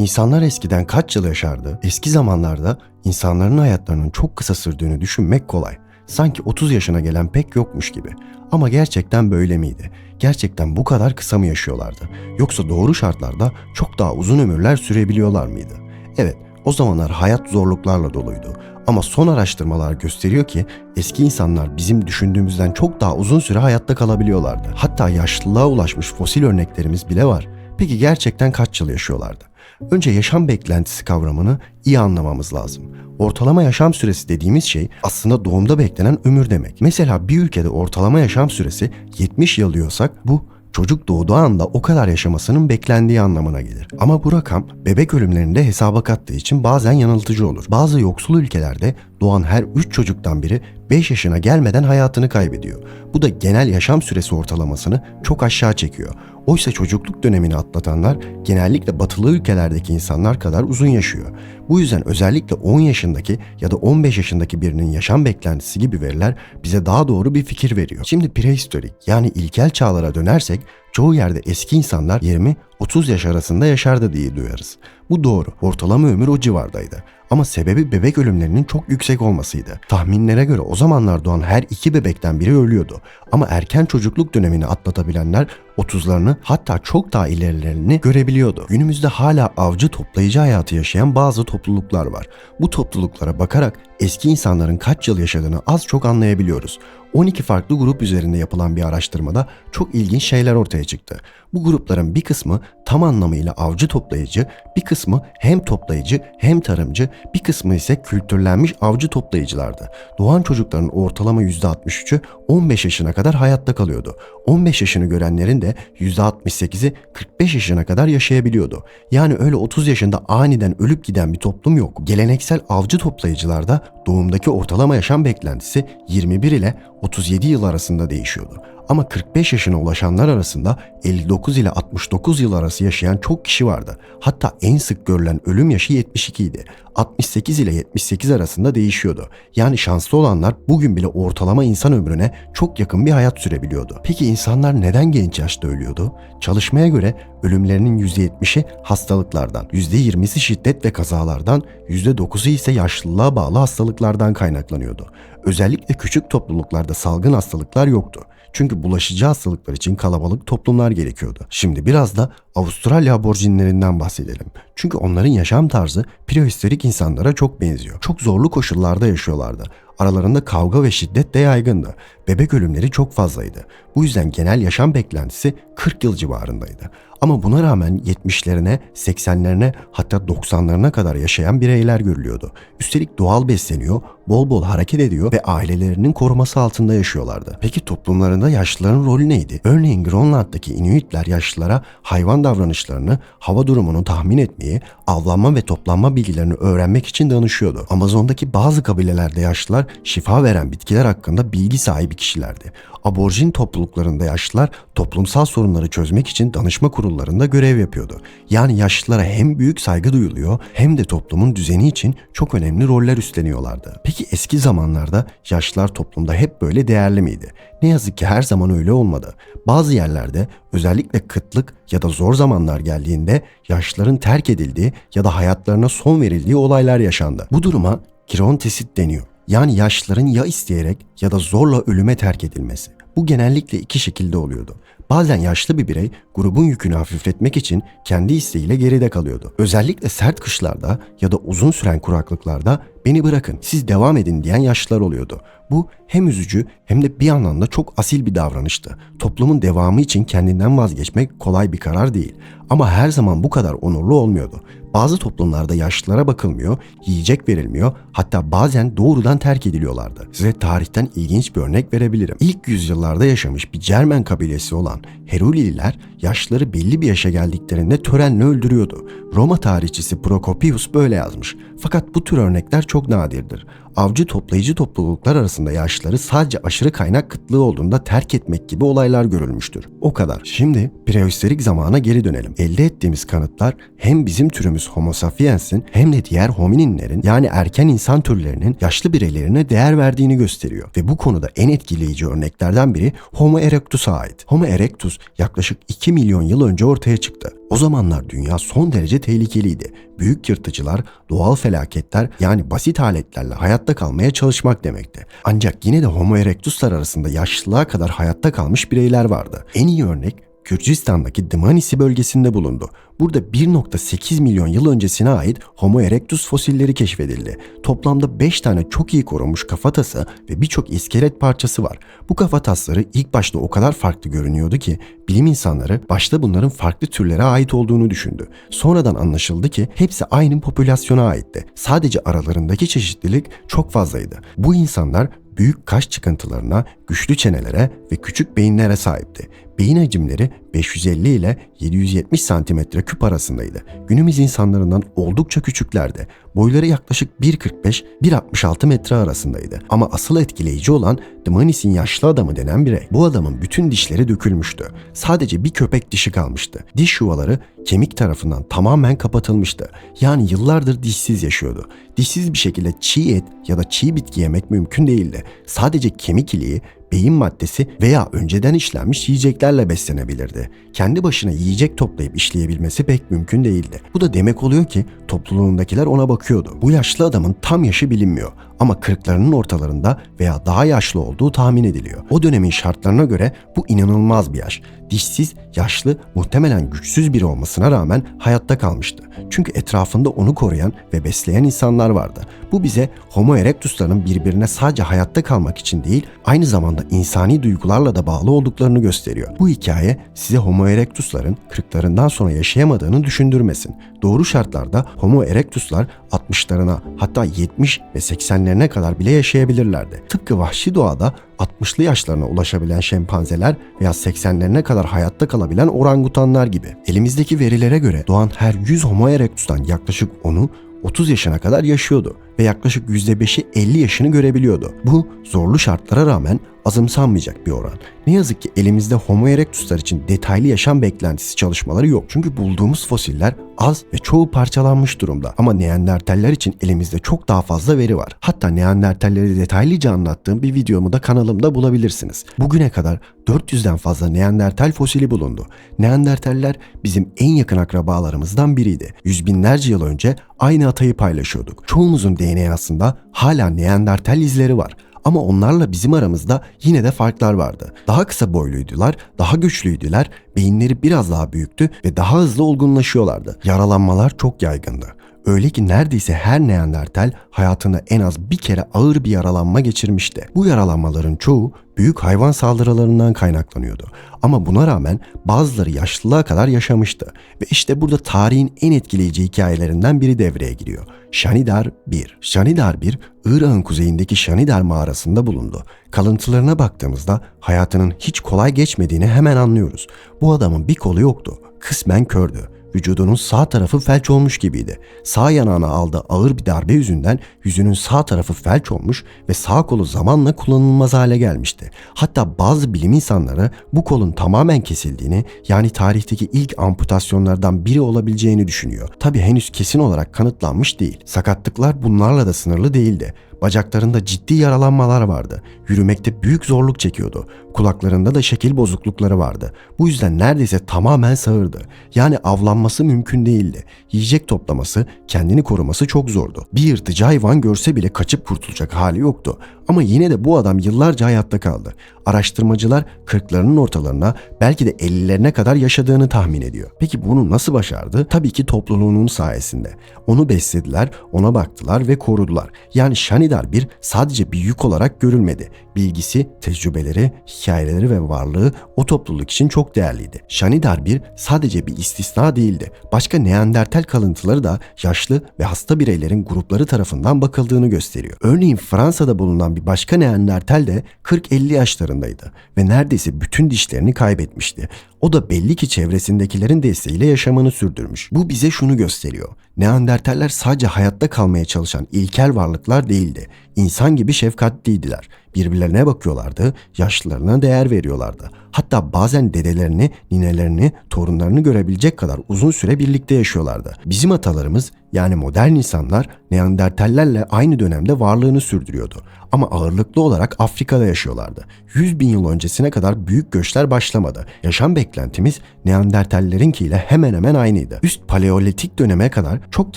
İnsanlar eskiden kaç yıl yaşardı? Eski zamanlarda insanların hayatlarının çok kısa sürdüğünü düşünmek kolay. Sanki 30 yaşına gelen pek yokmuş gibi. Ama gerçekten böyle miydi? Gerçekten bu kadar kısa mı yaşıyorlardı? Yoksa doğru şartlarda çok daha uzun ömürler sürebiliyorlar mıydı? Evet, o zamanlar hayat zorluklarla doluydu. Ama son araştırmalar gösteriyor ki eski insanlar bizim düşündüğümüzden çok daha uzun süre hayatta kalabiliyorlardı. Hatta yaşlılığa ulaşmış fosil örneklerimiz bile var. Peki gerçekten kaç yıl yaşıyorlardı? Önce yaşam beklentisi kavramını iyi anlamamız lazım. Ortalama yaşam süresi dediğimiz şey aslında doğumda beklenen ömür demek. Mesela bir ülkede ortalama yaşam süresi 70 yıl diyorsak bu çocuk doğduğu anda o kadar yaşamasının beklendiği anlamına gelir. Ama bu rakam bebek ölümlerinde hesaba kattığı için bazen yanıltıcı olur. Bazı yoksul ülkelerde doğan her 3 çocuktan biri 5 yaşına gelmeden hayatını kaybediyor. Bu da genel yaşam süresi ortalamasını çok aşağı çekiyor. Oysa çocukluk dönemini atlatanlar genellikle batılı ülkelerdeki insanlar kadar uzun yaşıyor. Bu yüzden özellikle 10 yaşındaki ya da 15 yaşındaki birinin yaşam beklentisi gibi veriler bize daha doğru bir fikir veriyor. Şimdi prehistorik yani ilkel çağlara dönersek çoğu yerde eski insanlar 20-30 yaş arasında yaşardı diye duyarız. Bu doğru. Ortalama ömür o civardaydı. Ama sebebi bebek ölümlerinin çok yüksek olmasıydı. Tahminlere göre o zamanlar doğan her iki bebekten biri ölüyordu. Ama erken çocukluk dönemini atlatabilenler 30'larını hatta çok daha ilerilerini görebiliyordu. Günümüzde hala avcı toplayıcı hayatı yaşayan bazı topluluklar var. Bu topluluklara bakarak eski insanların kaç yıl yaşadığını az çok anlayabiliyoruz. 12 farklı grup üzerinde yapılan bir araştırmada çok ilginç şeyler ortaya çıktı. Bu grupların bir kısmı tam anlamıyla avcı toplayıcı, bir kısmı hem toplayıcı hem tarımcı, bir kısmı ise kültürlenmiş avcı toplayıcılardı. Doğan çocukların ortalama %63'ü 15 yaşına kadar hayatta kalıyordu. 15 yaşını görenlerin de %68'i 45 yaşına kadar yaşayabiliyordu. Yani öyle 30 yaşında aniden ölüp giden bir toplum yok. Geleneksel avcı toplayıcılarda doğumdaki ortalama yaşam beklentisi 21 ile 37 yıl arasında değişiyordu. Ama 45 yaşına ulaşanlar arasında 59 ile 69 yıl arası yaşayan çok kişi vardı. Hatta en sık görülen ölüm yaşı 72 idi. 68 ile 78 arasında değişiyordu. Yani şanslı olanlar bugün bile ortalama insan ömrüne çok yakın bir hayat sürebiliyordu. Peki insanlar neden genç yaşta ölüyordu? Çalışmaya göre ölümlerinin %70'i hastalıklardan, %20'si şiddet ve kazalardan, %9'u ise yaşlılığa bağlı hastalıklardan kaynaklanıyordu. Özellikle küçük topluluklarda salgın hastalıklar yoktu. Çünkü bulaşıcı hastalıklar için kalabalık toplumlar gerekiyordu. Şimdi biraz da Avustralya aborjinlerinden bahsedelim. Çünkü onların yaşam tarzı prehistorik insanlara çok benziyor. Çok zorlu koşullarda yaşıyorlardı. Aralarında kavga ve şiddet de yaygındı. Bebek ölümleri çok fazlaydı. Bu yüzden genel yaşam beklentisi 40 yıl civarındaydı. Ama buna rağmen 70'lerine, 80'lerine hatta 90'larına kadar yaşayan bireyler görülüyordu. Üstelik doğal besleniyor, bol bol hareket ediyor ve ailelerinin koruması altında yaşıyorlardı. Peki toplumlarında yaşlıların rolü neydi? Örneğin Grönland'daki Inuitler yaşlılara hayvan davranışlarını, hava durumunu tahmin etmeyi, avlanma ve toplanma bilgilerini öğrenmek için danışıyordu. Amazon'daki bazı kabilelerde yaşlılar şifa veren bitkiler hakkında bilgi sahibi kişilerdi. Aborjin topluluklarında yaşlılar toplumsal sorunları çözmek için danışma kurullarında görev yapıyordu. Yani yaşlılara hem büyük saygı duyuluyor hem de toplumun düzeni için çok önemli roller üstleniyorlardı. Peki eski zamanlarda yaşlılar toplumda hep böyle değerli miydi? Ne yazık ki her zaman öyle olmadı. Bazı yerlerde özellikle kıtlık ya da zor zamanlar geldiğinde yaşlıların terk edildiği ya da hayatlarına son verildiği olaylar yaşandı. Bu duruma kirontesit deniyor. Yani yaşlıların ya isteyerek ya da zorla ölüme terk edilmesi. Bu genellikle iki şekilde oluyordu. Bazen yaşlı bir birey grubun yükünü hafifletmek için kendi isteğiyle geride kalıyordu. Özellikle sert kışlarda ya da uzun süren kuraklıklarda beni bırakın siz devam edin diyen yaşlılar oluyordu. Bu hem üzücü hem de bir yandan da çok asil bir davranıştı. Toplumun devamı için kendinden vazgeçmek kolay bir karar değil. Ama her zaman bu kadar onurlu olmuyordu. Bazı toplumlarda yaşlılara bakılmıyor, yiyecek verilmiyor, hatta bazen doğrudan terk ediliyorlardı. Size tarihten ilginç bir örnek verebilirim. İlk yüzyıllarda yaşamış bir Cermen kabilesi olan Herulililer yaşlıları belli bir yaşa geldiklerinde törenle öldürüyordu. Roma tarihçisi Prokopius böyle yazmış. Fakat bu tür örnekler çok nadirdir. Avcı toplayıcı topluluklar arasında yaşlıları sadece aşırı kaynak kıtlığı olduğunda terk etmek gibi olaylar görülmüştür. O kadar. Şimdi prehistorik zamana geri dönelim. Elde ettiğimiz kanıtlar hem bizim türümüz Homo sapiens'in hem de diğer homininlerin yani erken insan türlerinin yaşlı bireylerine değer verdiğini gösteriyor. Ve bu konuda en etkileyici örneklerden biri Homo erectus'a ait. Homo erectus yaklaşık 2 milyon yıl önce ortaya çıktı. O zamanlar dünya son derece tehlikeliydi. Büyük yırtıcılar, doğal felaketler yani basit aletlerle hayatta kalmaya çalışmak demekti. Ancak yine de Homo erectus'lar arasında yaşlılığa kadar hayatta kalmış bireyler vardı. En iyi örnek Gürcistan'daki Dmanisi bölgesinde bulundu. Burada 1.8 milyon yıl öncesine ait Homo erectus fosilleri keşfedildi. Toplamda 5 tane çok iyi korunmuş kafatası ve birçok iskelet parçası var. Bu kafatasları ilk başta o kadar farklı görünüyordu ki bilim insanları başta bunların farklı türlere ait olduğunu düşündü. Sonradan anlaşıldı ki hepsi aynı popülasyona aitti. Sadece aralarındaki çeşitlilik çok fazlaydı. Bu insanlar büyük kaş çıkıntılarına, güçlü çenelere ve küçük beyinlere sahipti. Beyin hacimleri 550 ile 770 santimetre küp arasındaydı. Günümüz insanlarından oldukça küçüklerdi. Boyları yaklaşık 1.45-1.66 metre arasındaydı. Ama asıl etkileyici olan Dmanis'in yaşlı adamı denen birey. Bu adamın bütün dişleri dökülmüştü. Sadece bir köpek dişi kalmıştı. Diş yuvaları kemik tarafından tamamen kapatılmıştı. Yani yıllardır dişsiz yaşıyordu. Dişsiz bir şekilde çiğ et ya da çiğ bitki yemek mümkün değildi. Sadece kemik iliği, beyin maddesi veya önceden işlenmiş yiyeceklerle beslenebilirdi. Kendi başına yiyecek toplayıp işleyebilmesi pek mümkün değildi. Bu da demek oluyor ki topluluğundakiler ona bakıyordu. Bu yaşlı adamın tam yaşı bilinmiyor ama kırklarının ortalarında veya daha yaşlı olduğu tahmin ediliyor. O dönemin şartlarına göre bu inanılmaz bir yaş. Dişsiz, yaşlı, muhtemelen güçsüz biri olmasına rağmen hayatta kalmıştı. Çünkü etrafında onu koruyan ve besleyen insanlar vardı. Bu bize Homo erectus'ların birbirine sadece hayatta kalmak için değil, aynı zamanda insani duygularla da bağlı olduklarını gösteriyor. Bu hikaye size Homo erectus'ların kırklarından sonra yaşayamadığını düşündürmesin. Doğru şartlarda Homo erectus'lar 60'larına hatta 70 ve 80'lerine kadar bile yaşayabilirlerdi. Tıpkı vahşi doğada 60'lı yaşlarına ulaşabilen şempanzeler veya 80'lerine kadar hayatta kalabilen orangutanlar gibi. Elimizdeki verilere göre doğan her 100 Homo erectus'tan yaklaşık 10'u 30 yaşına kadar yaşıyordu ve yaklaşık %5'i 50 yaşını görebiliyordu. Bu zorlu şartlara rağmen azımsanmayacak bir oran. Ne yazık ki elimizde Homo erectus'lar için detaylı yaşam beklentisi çalışmaları yok. Çünkü bulduğumuz fosiller az ve çoğu parçalanmış durumda. Ama Neandertaller için elimizde çok daha fazla veri var. Hatta Neandertalleri detaylıca anlattığım bir videomu da kanalımda bulabilirsiniz. Bugüne kadar 400'den fazla Neandertal fosili bulundu. Neandertaller bizim en yakın akrabalarımızdan biriydi. Yüz binlerce yıl önce aynı atayı paylaşıyorduk. Çoğumuzun DNA'sında hala Neandertal izleri var. Ama onlarla bizim aramızda yine de farklar vardı. Daha kısa boyluydular, daha güçlüydüler, beyinleri biraz daha büyüktü ve daha hızlı olgunlaşıyorlardı. Yaralanmalar çok yaygındı. Öyle ki neredeyse her Neandertal hayatında en az bir kere ağır bir yaralanma geçirmişti. Bu yaralanmaların çoğu büyük hayvan saldırılarından kaynaklanıyordu. Ama buna rağmen bazıları yaşlılığa kadar yaşamıştı. Ve işte burada tarihin en etkileyici hikayelerinden biri devreye giriyor. Şanidar 1. Şanidar 1, Irak'ın kuzeyindeki Şanidar mağarasında bulundu. Kalıntılarına baktığımızda hayatının hiç kolay geçmediğini hemen anlıyoruz. Bu adamın bir kolu yoktu. Kısmen kördü. Vücudunun sağ tarafı felç olmuş gibiydi. Sağ yanağına aldığı ağır bir darbe yüzünden yüzünün sağ tarafı felç olmuş ve sağ kolu zamanla kullanılmaz hale gelmişti. Hatta bazı bilim insanları bu kolun tamamen kesildiğini yani tarihteki ilk amputasyonlardan biri olabileceğini düşünüyor. Tabi henüz kesin olarak kanıtlanmış değil. Sakatlıklar bunlarla da sınırlı değildi. Bacaklarında ciddi yaralanmalar vardı. Yürümekte büyük zorluk çekiyordu. Kulaklarında da şekil bozuklukları vardı. Bu yüzden neredeyse tamamen sağırdı. Yani avlanması mümkün değildi. Yiyecek toplaması, kendini koruması çok zordu. Bir yırtıcı hayvan görse bile kaçıp kurtulacak hali yoktu. Ama yine de bu adam yıllarca hayatta kaldı. Araştırmacılar kırklarının ortalarına belki de 50'lerine kadar yaşadığını tahmin ediyor. Peki bunu nasıl başardı? Tabii ki topluluğunun sayesinde. Onu beslediler, ona baktılar ve korudular. Yani Şanidar bir sadece bir yük olarak görülmedi. Bilgisi, tecrübeleri, hikayeleri ve varlığı o topluluk için çok değerliydi. Şanidar bir sadece bir istisna değildi. Başka Neandertal kalıntıları da yaşlı ve hasta bireylerin grupları tarafından bakıldığını gösteriyor. Örneğin Fransa'da bulunan bir başka Neandertal de 40-50 yaşlarındaydı ve neredeyse bütün dişlerini kaybetmişti. O da belli ki çevresindekilerin desteğiyle yaşamını sürdürmüş. Bu bize şunu gösteriyor. Neandertaller sadece hayatta kalmaya çalışan ilkel varlıklar değildi. İnsan gibi şefkatliydiler. Birbirlerine bakıyorlardı, yaşlılarına değer veriyorlardı. Hatta bazen dedelerini, ninelerini, torunlarını görebilecek kadar uzun süre birlikte yaşıyorlardı. Bizim atalarımız yani modern insanlar Neandertallerle aynı dönemde varlığını sürdürüyordu. Ama ağırlıklı olarak Afrika'da yaşıyorlardı. 100 bin yıl öncesine kadar büyük göçler başlamadı. Yaşam beklentimiz Neandertallerinkiyle hemen hemen aynıydı. Üst paleolitik döneme kadar çok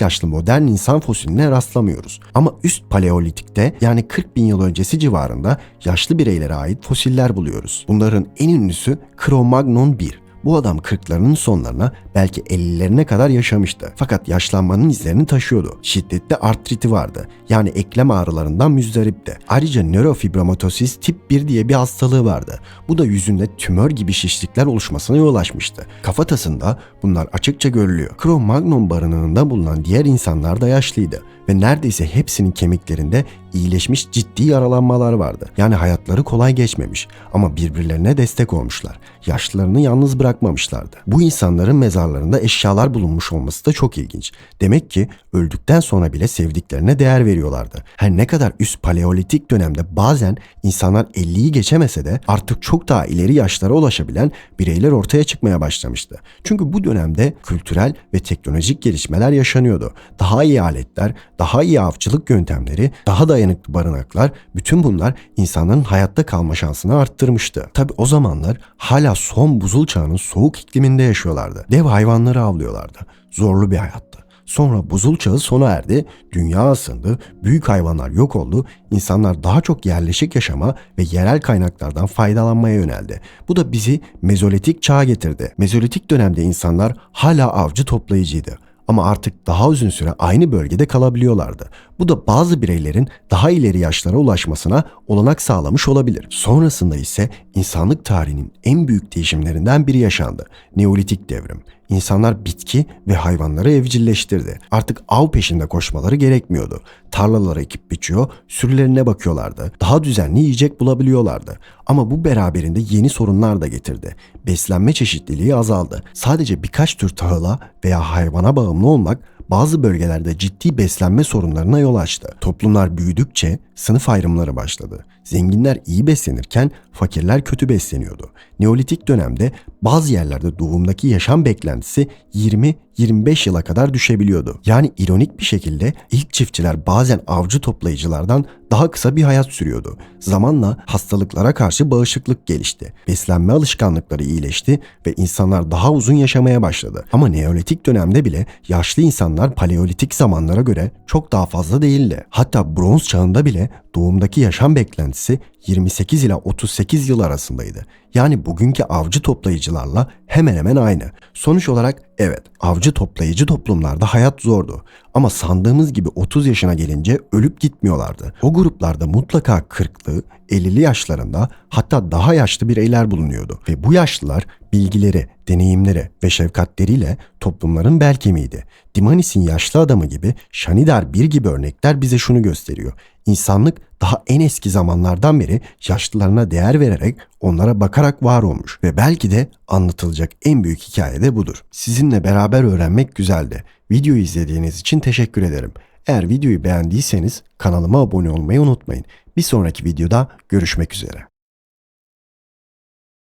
yaşlı modern insan fosiline rastlamıyoruz. Ama üst paleolitikte yani 40 bin yıl öncesi civarında yaşlı bireylere ait fosiller buluyoruz. Bunların en ünlüsü Cro-Magnon 1. Bu adam 40'larının sonlarına belki 50'lerine kadar yaşamıştı. Fakat yaşlanmanın izlerini taşıyordu. Şiddetli artriti vardı. Yani eklem ağrılarından müzdaripti. Ayrıca nörofibromatosis tip 1 diye bir hastalığı vardı. Bu da yüzünde tümör gibi şişlikler oluşmasına yol açmıştı. Kafatasında bunlar açıkça görülüyor. Cro-Magnon barınağında bulunan diğer insanlar da yaşlıydı ve neredeyse hepsinin kemiklerinde iyileşmiş ciddi yaralanmalar vardı. Yani hayatları kolay geçmemiş ama birbirlerine destek olmuşlar. Yaşlılarını yalnız bırakmamışlardı. Bu insanların mezarlarında eşyalar bulunmuş olması da çok ilginç. Demek ki öldükten sonra bile sevdiklerine değer veriyorlardı. Her ne kadar üst paleolitik dönemde bazen insanlar 50'yi geçemese de artık çok daha ileri yaşlara ulaşabilen bireyler ortaya çıkmaya başlamıştı. Çünkü bu dönemde kültürel ve teknolojik gelişmeler yaşanıyordu. Daha iyi aletler, daha iyi avcılık yöntemleri, daha dayanıklı barınaklar, bütün bunlar insanların hayatta kalma şansını arttırmıştı. Tabi o zamanlar hala son buzul çağının soğuk ikliminde yaşıyorlardı. Dev hayvanları avlıyorlardı. Zorlu bir hayattı. Sonra buzul çağı sona erdi, dünya ısındı, büyük hayvanlar yok oldu, insanlar daha çok yerleşik yaşama ve yerel kaynaklardan faydalanmaya yöneldi. Bu da bizi mezolitik çağa getirdi. Mezolitik dönemde insanlar hala avcı toplayıcıydı ama artık daha uzun süre aynı bölgede kalabiliyorlardı. Bu da bazı bireylerin daha ileri yaşlara ulaşmasına olanak sağlamış olabilir. Sonrasında ise insanlık tarihinin en büyük değişimlerinden biri yaşandı. Neolitik devrim. İnsanlar bitki ve hayvanları evcilleştirdi. Artık av peşinde koşmaları gerekmiyordu. Tarlalara ekip biçiyor, sürülerine bakıyorlardı. Daha düzenli yiyecek bulabiliyorlardı. Ama bu beraberinde yeni sorunlar da getirdi. Beslenme çeşitliliği azaldı. Sadece birkaç tür tahıla veya hayvana bağımlı olmak bazı bölgelerde ciddi beslenme sorunlarına yol açtı. Toplumlar büyüdükçe sınıf ayrımları başladı. Zenginler iyi beslenirken fakirler kötü besleniyordu. Neolitik dönemde bazı yerlerde doğumdaki yaşam beklentisi 20-25 yıla kadar düşebiliyordu. Yani ironik bir şekilde ilk çiftçiler bazen avcı toplayıcılardan daha kısa bir hayat sürüyordu. Zamanla hastalıklara karşı bağışıklık gelişti. Beslenme alışkanlıkları iyileşti ve insanlar daha uzun yaşamaya başladı. Ama Neolitik dönemde bile yaşlı insanlar Paleolitik zamanlara göre çok daha fazla değildi. Hatta Bronz çağında bile doğumdaki yaşam beklentisi 28 ila 38 yıl arasındaydı. Yani bugünkü avcı toplayıcılarla hemen hemen aynı. Sonuç olarak evet avcı toplayıcı toplumlarda hayat zordu. Ama sandığımız gibi 30 yaşına gelince ölüp gitmiyorlardı. O gruplarda mutlaka 40'lı, 50'li yaşlarında hatta daha yaşlı bireyler bulunuyordu. Ve bu yaşlılar bilgileri, deneyimleri ve şefkatleriyle toplumların bel kemiğiydi. Dimanis'in yaşlı adamı gibi Şanidar bir gibi örnekler bize şunu gösteriyor. İnsanlık daha en eski zamanlardan beri yaşlılarına değer vererek onlara bakarak var olmuş ve belki de anlatılacak en büyük hikaye de budur. Sizinle beraber öğrenmek güzeldi. Videoyu izlediğiniz için teşekkür ederim. Eğer videoyu beğendiyseniz kanalıma abone olmayı unutmayın. Bir sonraki videoda görüşmek üzere.